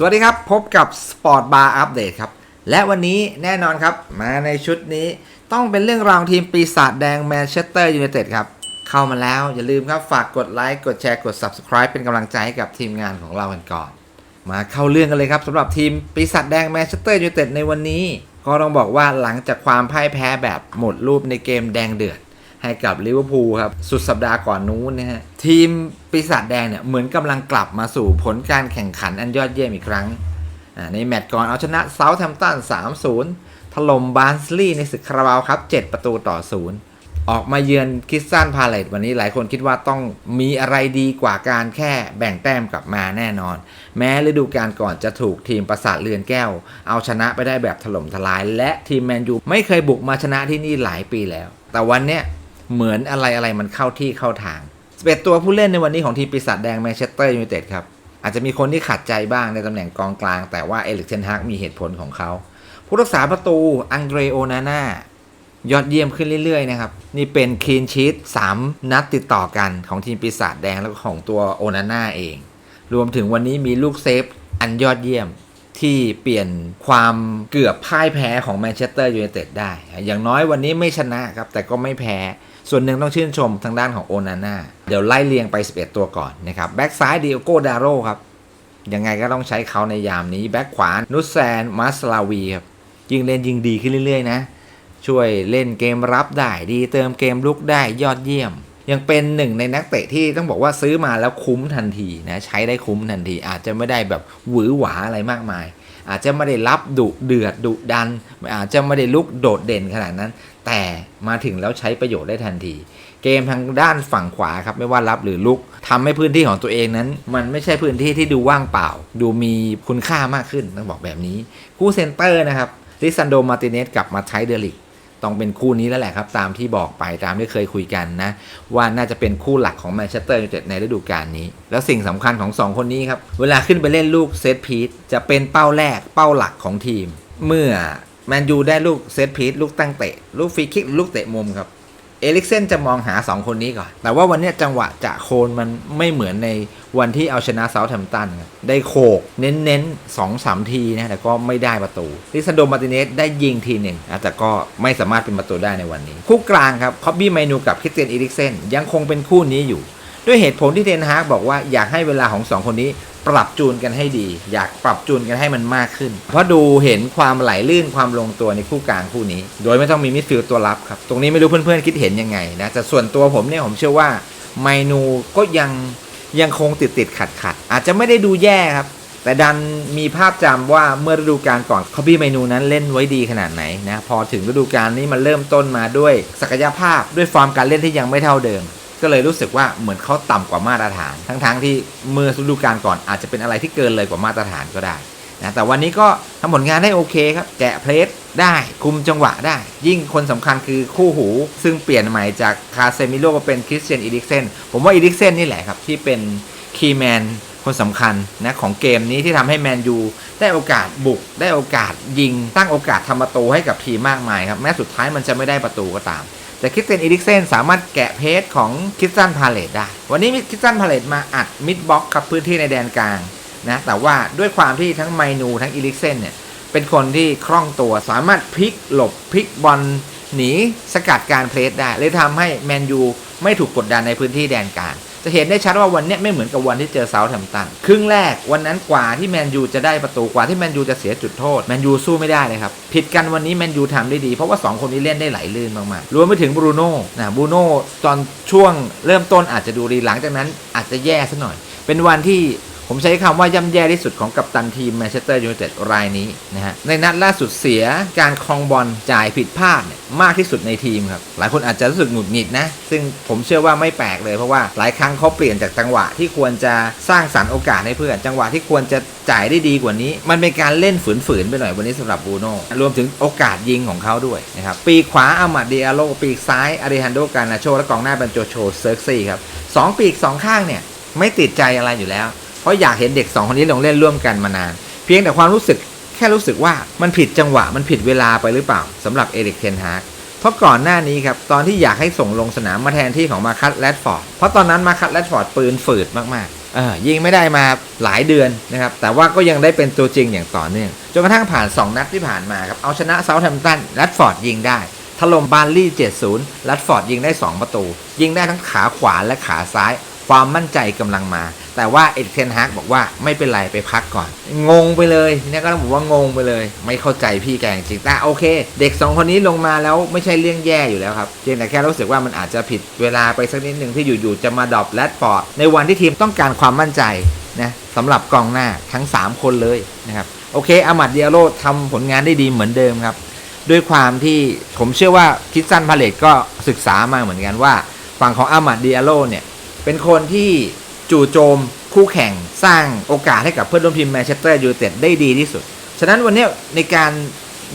สวัสดีครับ พบกับ Sport Bar Update ครับ และวันนี้แน่นอนครับ มาในชุดนี้ต้องเป็นเรื่องราวทีมปีศาจแดงแมนเชสเตอร์ยูไนเต็ดครับ เข้ามาแล้วอย่าลืมครับ ฝากกดไลค์กดแชร์กด Subscribe เป็นกำลังใจให้กับทีมงานของเรากันก่อน มาเข้าเรื่องกันเลยครับสำหรับทีมปีศาจแดงแมนเชสเตอร์ยูไนเต็ดในวันนี้ ก็ต้องบอกว่าหลังจากความพ่ายแพ้แบบหมดรูปในเกมแดงเดือดให้กับลิเวอร์พูลครับสุดสัปดาห์ก่อนนู้นนะฮะทีม ปีศาจแดงเนี่ยเหมือนกำลังกลับมาสู่ผลการแข่งขันอันยอดเยี่ยมอีกครั้ง ในแมตช์ก่อนเอาชนะเซาท์แฮมป์ตัน 3-0 ถล่มบาร์นสลีย์ในศึกคาราบาวครับ 7 ประตูต่อ 0 ออกมาเยือนคิสตันพาเลตวันนี้หลายคนคิดว่าต้องมีอะไรดีกว่าการแค่แบ่งแต้มกลับมาแน่นอน แม้ฤดูกาลก่อนจะถูกทีมประสาทเรือนแก้ว เอาชนะไปได้แบบถล่มทลาย และทีมแมนยูไม่เคยบุกมาชนะที่นี่หลายปีแล้ว แต่วันเนี้ยเหมือนอะไรอะไรมันเข้าที่เข้าทาง 11 ตัวผู้เล่นในวันนี้ของทีมปีศาจแดงแมนเชสเตอร์ยูไนเต็ดครับ อาจจะมีคนที่ขัดใจบ้างในตำแหน่งกองกลาง แต่ว่าเอลิกเทนฮากมีเหตุผลของเขา ผู้รักษาประตูอังเดรโอนาน่ายอดเยี่ยมขึ้นเรื่อยๆนะครับ นี่เป็นคีนชีต3 นัดติดต่อกันของทีมปีศาจแดงแล้วก็ของตัวโอนาน่าเอง รวมถึงวันนี้มีลูกเซฟอันยอดเยี่ยมที่เปลี่ยนความเกือบพ่ายแพ้ของแมนเชสเตอร์ยูไนเต็ดได้ อย่างน้อยวันนี้ไม่ชนะครับ แต่ก็ไม่แพ้ ส่วนหนึ่งต้องชื่นชมทางด้านของโอนาน่าเดี๋ยวไล่เรียงไป 11 ตัวก่อนนะครับแบ็กซ้ายดิโอโกดาโรครับยังไงก็ต้องใช้เขาในยามนี้แบ็กขวานุสแซนมาสลาวีครับยิงเล่นยิงดีขึ้นเรื่อยๆนะช่วยเล่นเกมรับได้ดีเติมเกมลุกได้ยอดเยี่ยม ยังเป็นหนึ่งในนักเตะที่ต้องบอกว่าซื้อมาแล้วคุ้มทันทีนะใช้ได้คุ้มทันทีอาจจะไม่ได้แบบหวือหวาอะไรมากมาย อาจจะไม่ได้รับดุเดือดดุดัน อาจจะไม่ได้ลุกโดดเด่นขนาดนั้น แต่มาถึงแล้วใช้ประโยชน์ได้ทันที เกมทางด้านฝั่งขวาครับไม่ว่ารับหรือลุกทำให้พื้นที่ของตัวเองนั้น มันไม่ใช่พื้นที่ที่ดูว่างเปล่า ดูมีคุณค่ามากขึ้นต้องบอกแบบนี้ คู่เซนเตอร์นะครับลิซันโดมาติเนสกับมาไทเดลิก ต้องเป็นคู่นี้แล้วแหละครับ ตามที่บอกไปตามที่เคยคุยกันนะ ว่าน่าจะเป็นคู่หลักของแมนเชสเตอร์ยูไนเต็ดในฤดูกาลนี้ แล้วสิ่งสำคัญของ 2 คนนี้ครับ เวลาขึ้นไปเล่นลูกเซตพีทจะเป็นเป้าแรกเป้าหลักของทีม เมื่อแมนยูได้ลูกเซตพีทลูกตั้งเตะ ลูกฟรีคิกลูกเตะมุมครับ เอลิกเซนจะมองหา 2 คนนี้ก่อน แต่ว่าวันนี้จังหวะจะโคนมันไม่เหมือนในวันที่เอาชนะเซาท์แฮมป์ตัน ได้โขกเน้นๆสองสามทีนะ แต่ก็ไม่ได้ประตูลิซันโดมาร์ติเนสได้ยิงทีหนึ่งนะแต่ก็ไม่สามารถเป็นประตูได้ในวันนี้ คู่กลางครับ คอบบี้ไมนูกับคริสเตียนอีริกเซนยังคงเป็นคู่นี้อยู่ ด้วยเหตุผลที่เทนฮากบอกว่าอยากให้เวลาของสองคนนี้ ปรับจูนกันให้ดี อยากปรับจูนกันให้มันมากขึ้น เพราะดูเห็นความไหลลื่นความลงตัวในคู่กลางคู่นี้ โดยไม่ต้องมีมิดฟิลด์ตัวรับครับ ตรงนี้ไม่รู้เพื่อนๆคิดเห็นยังไงนะแต่ส่วนตัวผมเนี่ยผมเชื่อว่าไมนูก็ยังยังคงติดติดขัดขัดอาจจะไม่ได้ดูแย่ครับ แต่ดันมีภาพจำว่าเมื่อฤดูกาลก่อนคอบี้เมนูนั้นเล่นไว้ดีขนาดไหนนะพอถึงฤดูกาลนี้มันเริ่มต้นมาด้วยศักยภาพด้วยฟอร์มการเล่นที่ยังไม่เท่าเดิม ก็เลยรู้สึกว่าเหมือนเขาต่ำกว่ามาตรฐาน ทั้งๆที่เมื่อฤดูกาลก่อนอาจจะเป็นอะไรที่เกินเลยกว่ามาตรฐานก็ได้นะแต่วันนี้ก็ทำผลงานได้โอเคครับ แกะเพลสได้คุมจังหวะได้ ยิ่งคนสำคัญคือคู่หู ซึ่งเปลี่ยนใหม่จากคาเซมิโลมาเป็นคริสเตียนอีริกเซนผมว่าอีริกเซนนี่แหละครับ ที่เป็นคีย์แมนคนสำคัญนะของเกมนี้ที่ทำให้แมนยูได้โอกาสบุก ได้โอกาสยิง ตั้งโอกาสทำประตูให้กับทีมมากมายครับแม้สุดท้ายมันจะไม่ได้ประตูก็ตาม แต่คริสเตียนอีริกเซนสามารถแกะเพจของคริสตันพาเลตได้ วันนี้คริสตันพาเลตมาอัดมิดบ็อกกับพื้นที่ในแดนกลางนะแต่ว่าด้วยความที่ทั้งไมนูทั้งอีริกเซนเนี่ยเป็นคนที่คล่องตัวสามารถพลิกหลบพลิกบอลหนีสกัดการเพลสได้เลยทำให้แมนยูไม่ถูกกดดันในพื้นที่แดนกลาง จะเห็นได้ชัดว่าวันนี้ไม่เหมือนกับวันที่เจอเซาท์แฮมป์ตันครึ่งแรกวันนั้นกว่าที่แมนยูจะได้ประตูกว่าที่แมนยูจะเสียจุดโทษแมนยูสู้ไม่ได้เลยครับผิดกันวันนี้แมนยูทำได้ดี เพราะว่า 2 คนนี้เล่นได้ไหลลื่นมากๆรวมไปถึงบรูโน่นะบรูโน่ตอนช่วงเริ่มต้นอาจจะดูดีหลังจากนั้นอาจจะแย่ซะหน่อย เป็นวันที่ ผมใช้คำว่าย่ำแย่ที่สุดของกัปตันทีมแมนเชสเตอร์ยูไนเต็ดรายนี้นะฮะในนัดล่าสุดเสียการครองบอลจ่ายผิดพลาดเนี่ยมากที่สุดในทีมครับ หลายคนอาจจะรู้สึกหงุดหงิดนะ ซึ่งผมเชื่อว่าไม่แปลกเลยเพราะว่าหลายครั้งเขาเปลี่ยนจากจังหวะที่ควรจะสร้างสรรค์โอกาสให้เพื่อน จังหวะที่ควรจะจ่ายได้ดีกว่านี้ มันเป็นการเล่นฝืนๆไปหน่อยวันนี้สำหรับบูโน่รวมถึงโอกาสยิงของเขาด้วยนะครับปีขวาอามาดเดียโลปีกซ้ายอาริฮันโดกานาโชและกองหน้าเป็นโจโชเซิร์กซี่ครับสองปีกสองข้างเนี่ยไม่ติดใจอะไรอยู่แล้ว ราะอยากเห็นเด็กสองคนนี้ลงเล่นร่วมกันมานาน เพียงแต่ความรู้สึกแค่รู้สึกว่ามันผิดจังหวะมันผิดเวลาไปหรือเปล่าสำหรับเอริกเทนฮากเพราะก่อนหน้านี้ครับ ตอนที่อยากให้ส่งลงสนามมาแทนที่ของมาคัตแรดฟอร์ดเพราะตอนนั้นมาคัตแรดฟอร์ดปืนฝืดมากๆเออยิงไม่ได้มาหลายเดือนนะครับ แต่ว่าก็ยังได้เป็นตัวจริงอย่างต่อเนื่องจนกระทั่งผ่าน 2 นัดที่ผ่านมาครับเอาชนะเซาท์แฮมป์ตันแรดฟอร์ดยิงได้ถล่มบาร์ลี่ 70แรดฟอร์ดยิงได้ 2 ประตู ยิงได้ทั้งขาขวาและขาซ้าย ความมั่นใจกำลังมา แต่ว่าเอ็ดเทนฮากบอกว่าไม่เป็นไรไปพักก่อน งงไปเลยเนี่ยก็ต้องบอกว่างงไปเลย ไม่เข้าใจพี่แกจริงแต่โอเค เด็ก 2 คนนี้ลงมาแล้วไม่ใช่เรื่องแย่อยู่แล้วครับเพียงแต่แค่รู้สึกว่ามันอาจจะผิดเวลาไปสักนิดหนึ่งที่อยู่ๆจะมาดรอปแรดฟอร์ดในวันที่ทีมต้องการความมั่นใจนะสำหรับกองหน้าทั้ง 3 คนเลยนะครับโอเคอามัดเดียโรทำผลงานได้ดีเหมือนเดิมครับด้วยความที่ผมเชื่อว่าคิดซันพาเลตก็ศึกษามาเหมือนกันว่า ฝั่งของอามัดเดียโรเนี่ยเป็นคนที่ จู่โจมคู่แข่งสร้างโอกาสให้กับเพื่อนร่วมทีมแมนเชสเตอร์ยูไนเต็ดได้ดีที่สุด ฉะนั้นวันนี้ในการ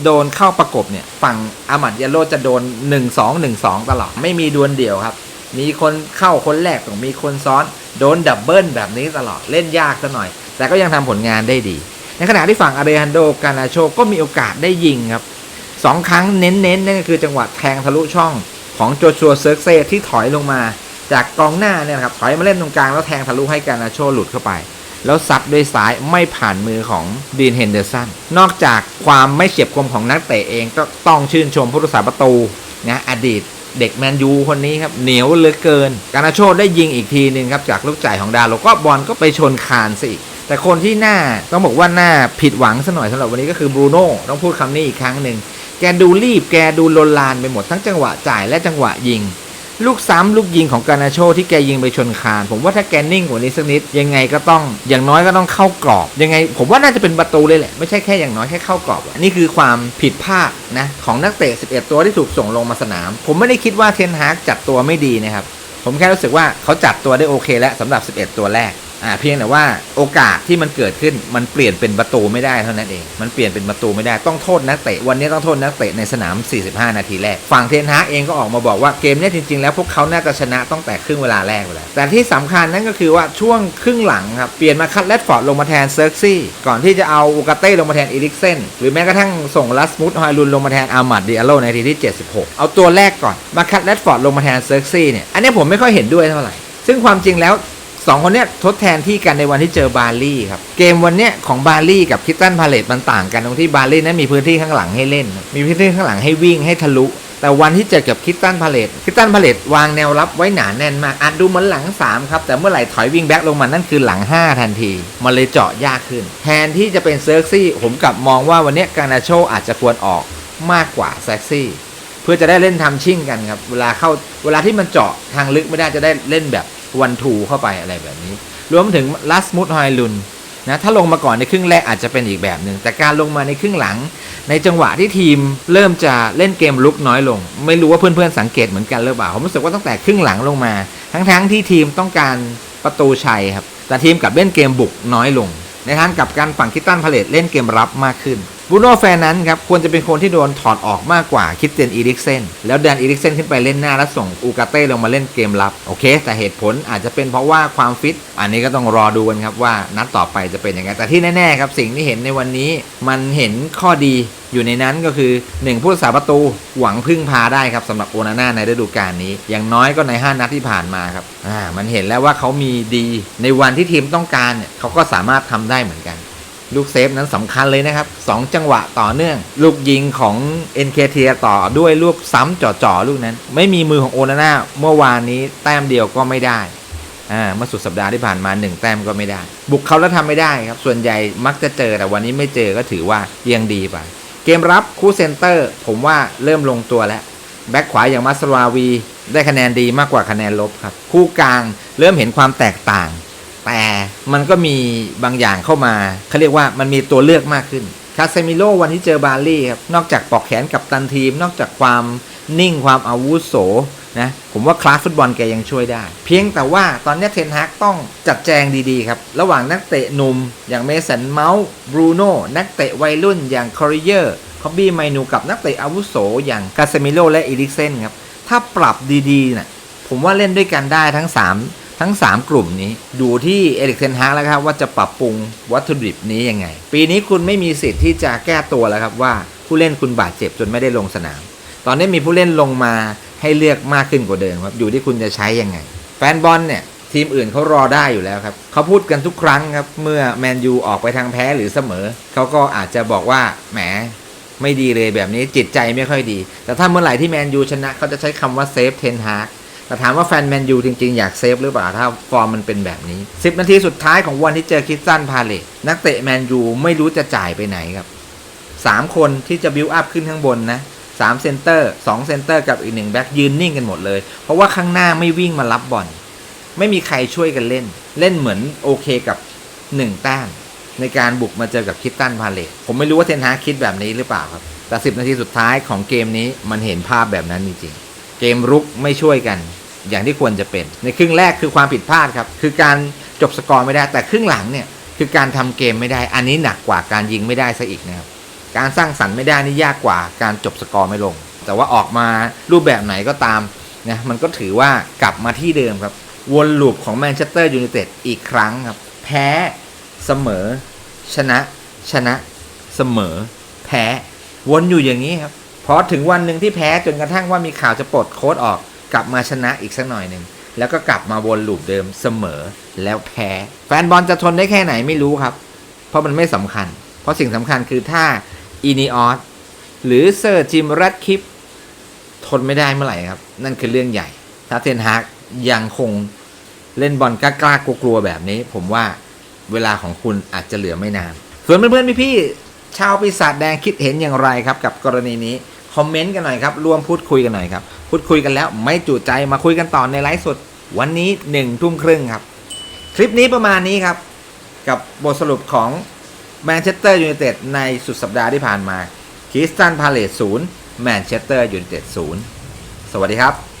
โดนเข้าประกบเนี่ย ฝั่งอามัดเดโรจะโดน 1-2 1-2 ตลอด ไม่มีดวลเดี่ยวครับ มีคนเข้าคนแรกต้องมีคนซ้อน โดนดับเบิลแบบนี้ตลอดเล่นยากซะหน่อย แต่ก็ยังทำผลงานได้ดี ในขณะที่ฝั่งอาเรฮันโดกานาโชก็มีโอกาสได้ยิงครับสองครั้งเน้นๆนั่นก็คือจังหวะแทงทะลุช่องของโจชัวเซิร์กเซ่ที่ถอยลงมา จากกองหน้าเนี่ยนะครับถอยมาเล่นตรงกลางแล้วแทงทะลุให้การนาโชหลุดเข้าไป แล้วซัดด้วยซ้ายไม่ผ่านมือของดีนเฮนเดอร์สันนอกจากความไม่เฉียบคมของนักเตะเองก็ต้องชื่นชมผู้รักษาประตูนะอดีตเด็กแมนยูคนนี้ครับเหนียวเหลือเกิน การนาโชได้ยิงอีกทีหนึ่งครับจากลูกจ่ายของดาโลก็บอลก็ไปชนคานซะอีกแต่คนที่หน่าต้องบอกว่าหน่าผิดหวังซะหน่อยสำหรับวันนี้ก็คือบรูโน่ต้องพูดคำนี้อีกครั้งหนึ่งแกดูรีบแกดูลนลานไปหมดทั้งจังหวะจ่ายและจังหวะยิง ลูกซ้ำลูกยิงของกานาโชที่แกยิงไปชนคาน ผมว่าถ้าแกนิ่งกว่านี้สักนิด ยังไงก็ต้องอย่างน้อยก็ต้องเข้ากรอบ ยังไง ผมว่าน่าจะเป็นประตูเลยแหละ ไม่ใช่แค่อย่างน้อยแค่เข้ากรอบนี่คือความผิดพลาดนะของนักเตะ 11 ตัวที่ถูกส่งลงมาสนาม ผมไม่ได้คิดว่าเทนฮากจัดตัวไม่ดีนะครับผมแค่รู้สึกว่าเขาจัดตัวได้โอเค แล้วสำหรับ 11 ตัวแรก อ่าเพียงแต่ว่าโอกาสที่มันเกิดขึ้นมันเปลี่ยนเป็นประตูไม่ได้เท่านั้นเอง มันเปลี่ยนเป็นประตูไม่ได้ต้องโทษนักเตะ วันนี้ต้องโทษนักเตะในสนาม 45 นาทีแรก ฝั่งเทนฮากเองก็ออกมาบอกว่าเกมนี้จริง ๆ แล้วพวกเขาน่าจะชนะตั้งแต่ครึ่งเวลาแรกไปแล้วแต่ที่สำคัญนั่นก็คือว่าช่วงครึ่งหลังครับเปลี่ยนมาคัดแรดฟอร์ดลงมาแทนเซิร์กซี่ก่อนที่จะเอาอูกาเต้ลงมาแทนอีริกเซนหรือแม้กระทั่งส่งลัสมุดฮอยลุนลงมาแทนอามัดดิอาโลในทีที่ 76 เอาตัวแรกก่อนมาคัดแรดฟอร์ดลงมาแทนเซิร์กซี่เนี่ยอันนี้ผมไม่ค่อยเห็นด้วยเท่าไหร่ซึ่งความจริงแล้ว สองคนเนี้ยทดแทนที่กันในวันที่เจอบาลี่ครับ เกมวันเนี้ยของบาลี่กับคิตตันพาเลตมันต่างกันตรงที่บาลี่นั้นมีพื้นที่ข้างหลังให้เล่น มีพื้นที่ข้างหลังให้วิ่งให้ทะลุ แต่วันที่เจอกับคิตตันพาเลตคิตตันพาเลตวางแนวรับไว้หนาแน่นมากอาจดูเหมือนหลัง 3 ครับ แต่เมื่อไหร่ถอยวิ่งแบ็กลงมานั่นคือหลัง 5 ทันที มันเลยเจาะยากขึ้น แทนที่จะเป็นเซิร์กซี่ผมกลับมองว่าวันเนี้ยการนาโชอาจจะควรออกมากกว่าแซ็กซี่เพื่อจะได้เล่นทำชิ่งกันครับ เวลาเข้าเวลาที่มันเจาะทางลึกไม่ได้จะได้เล่นแบบ วันทูเข้าไปอะไรแบบนี้ รวมถึงลัสมุดฮอยลุนนะถ้าลงมาก่อนในครึ่งแรกอาจจะเป็นอีกแบบหนึ่งแต่การลงมาในครึ่งหลัง ในจังหวะที่ทีมเริ่มจะเล่นเกมลุกน้อยลง ไม่รู้ว่าเพื่อนๆสังเกตเหมือนกันหรือเปล่าผมรู้สึกว่าตั้งแต่ครึ่งหลังลงมา ทั้งๆที่ทีมต้องการประตูชัยครับแต่ทีมกลับเล่นเกมบุกน้อยลง ในทางกลับการฝั่งคิตตันพาเลตเล่นเกมรับมากขึ้น บูโน่แฟนนั้นครับควรจะเป็นคนที่โดนถอดออกมากกว่าคิดเตียนอีริกเซนแล้วดันอีริกเซนขึ้นไปเล่นหน้าแล้วส่งอูกาเต้ลงมาเล่นเกมรับโอเค แต่เหตุผลอาจจะเป็นเพราะว่าความฟิต อันนี้ก็ต้องรอดูกันครับว่านัดต่อไปจะเป็นยังไงแต่ที่แน่ๆครับสิ่งที่เห็นในวันนี้มันเห็นข้อดีอยู่ในนั้นก็คือ 1 ผู้รักษาประตูหวังพึ่งพาได้ครับสำหรับโอนาน่าในฤดูกาลนี้ อย่างน้อยก็ใน 5 นัดที่ผ่านมาครับอ่ามันเห็นแล้วว่าเขามีดี ในวันที่ทีมต้องการเนี่ยเขาก็สามารถทำได้เหมือนกัน ลูกเซฟนั้นสำคัญเลยนะครับ 2 จังหวะต่อเนื่อง ลูกยิงของ NKT ต่อด้วยลูกซ้ำจ่อๆลูกนั้น ไม่มีมือของโอนาน่าเมื่อวานนี้แต้มเดียวก็ไม่ได้อ่าเมื่อสุดสัปดาห์ที่ผ่านมา 1 แต้มก็ไม่ได้ บุกเขาแล้วทำไม่ได้ครับ ส่วนใหญ่มักจะเจอแต่วันนี้ไม่เจอก็ถือว่ายังดีไป เกมรับคู่เซนเตอร์ ผมว่าเริ่มลงตัวแล้วแบ็คขวาอย่างมัสลาวี ได้คะแนนดีมากกว่าคะแนนลบครับ คู่กลางเริ่มเห็นความแตกต่าง แต่มันก็มีบางอย่างเข้ามาเขาเรียกว่ามันมีตัวเลือกมากขึ้นคาเซมิโลวันที่เจอบาลี่ครับ นอกจากปอกแขนกับตันทีม นอกจากความนิ่งความอาวุโสนะผมว่าคลาสฟุตบอลแกยังช่วยได้ เพียงแต่ว่าตอนนี้เทนฮากต้องจัดแจงดีๆครับ ระหว่างนักเตะหนุ่ม อย่างเมสันเมาส์บรูโน่นักเตะวัยรุ่นอย่างคอริเยอร์คอบบี้ไมนูกับนักเตะอาวุโสอย่างคาเซมิโลและอีริกเซนครับ ถ้าปรับดีๆนะผมว่าเล่นด้วยกันได้ทั้ง 3 ทั้ง 3 กลุ่มนี้ดูที่เอริกเทนฮากแล้วครับว่าจะปรับปรุงวัตถุดิบนี้ยังไง ปีนี้คุณไม่มีสิทธิ์ที่จะแก้ตัวแล้วครับว่าผู้เล่นคุณบาดเจ็บจนไม่ได้ลงสนาม ตอนนี้มีผู้เล่นลงมาให้เลือกมากขึ้นกว่าเดิมครับอยู่ที่คุณจะใช้ยังไง แฟนบอลเนี่ยทีมอื่นเขารอได้อยู่แล้วครับเขาพูดกันทุกครั้งครับเมื่อแมนยูออกไปทางแพ้หรือเสมอเขาก็อาจจะบอกว่าแหมไม่ดีเลยแบบนี้จิตใจไม่ค่อยดี แต่ถ้าเมื่อไหร่ที่แมนยูชนะเขาจะใช้คำว่าเซฟเทนฮาก แต่ถามว่าแฟนแมนยูจริงๆ อยากเซฟหรือเปล่า ถ้าฟอร์มมันเป็นแบบนี้ 10 นาทีสุดท้ายของวันที่เจอคิสตันพาเลตนักเตะแมนยูไม่รู้จะจ่ายไปไหนครับสามคนที่จะบิวอัพขึ้นข้างบนนะสามเซนเตอร์สองเซนเตอร์กับอีกหนึ่งแบ็คยืนนิ่งกันหมดเลย เพราะว่าข้างหน้าไม่วิ่งมารับบอลไม่มีใครช่วยกันเล่น เล่นเหมือนโอเคกับหนึ่งแต้มในการบุกมาเจอกับคิตตันพาเลตผมไม่รู้ว่าเทนฮาคิดแบบนี้หรือเปล่าครับแต่สิบนาทีสุดท้ายของเกมนี้มันเห็นภาพแบบนั้นจริง มรุกไม่ช่วยกัน อย่างที่ควรจะเป็น ในครึ่งแรกคือความผิดพลาดครับ คือการจบสกอร์ไม่ได้ แต่ครึ่งหลังเนี่ยคือการทำเกมไม่ได้ อันนี้หนักกว่าการยิงไม่ได้ซะอีกนะครับ การสร้างสรรค์ไม่ได้นี่ยากกว่าการจบสกอร์ไม่ลง แต่ว่าออกมารูปแบบไหนก็ตามนะมันก็ถือว่ากลับมาที่เดิมครับ วนลูปของแมนเชสเตอร์ยูไนเต็ดอีกครั้งครับ แพ้เสมอ ชนะ ชนะ เสมอ แพ้ วนอยู่อย่างนี้ครับ พอถึงวันหนึ่งที่แพ้จนกระทั่งว่ามีข่าวจะปลดโค้ดออก กลับมาชนะอีกสักหน่อยหนึ่งแล้วก็กลับมาวนลูปเดิมเสมอแล้วแพ้ แฟนบอลจะทนได้แค่ไหนไม่รู้ครับ เพราะมันไม่สำคัญ เพราะสิ่งสำคัญคือถ้าอีนีออสหรือเซอร์จิมรัดคิป ทนไม่ได้เมื่อไหร่ครับ นั่นคือเรื่องใหญ่ ถ้าเทนฮากยังคงเล่นบอลกล้ากลัวๆแบบนี้ ผมว่าเวลาของคุณอาจจะเหลือไม่นาน ส่วนเพื่อนๆพี่ๆ ชาวปีศาจแดงคิดเห็นอย่างไรครับกับกรณีนี้คอมเมนต์กันหน่อยครับร่วมพูดคุยกันหน่อยครับพูดคุยกันแล้วไม่จุใจมาคุยกันต่อในไลฟ์สดวันนี้หนึ่งทุ่มครึ่งครับ คลิปนี้ประมาณนี้ครับ กับบทสรุปของแมนเชสเตอร์ยูไนเต็ดในสุดสัปดาห์ที่ผ่านมาคริสตันพาเลตศูนย์แมนเชสเตอร์ยูไนเต็ดศูนย์สวัสดีครับ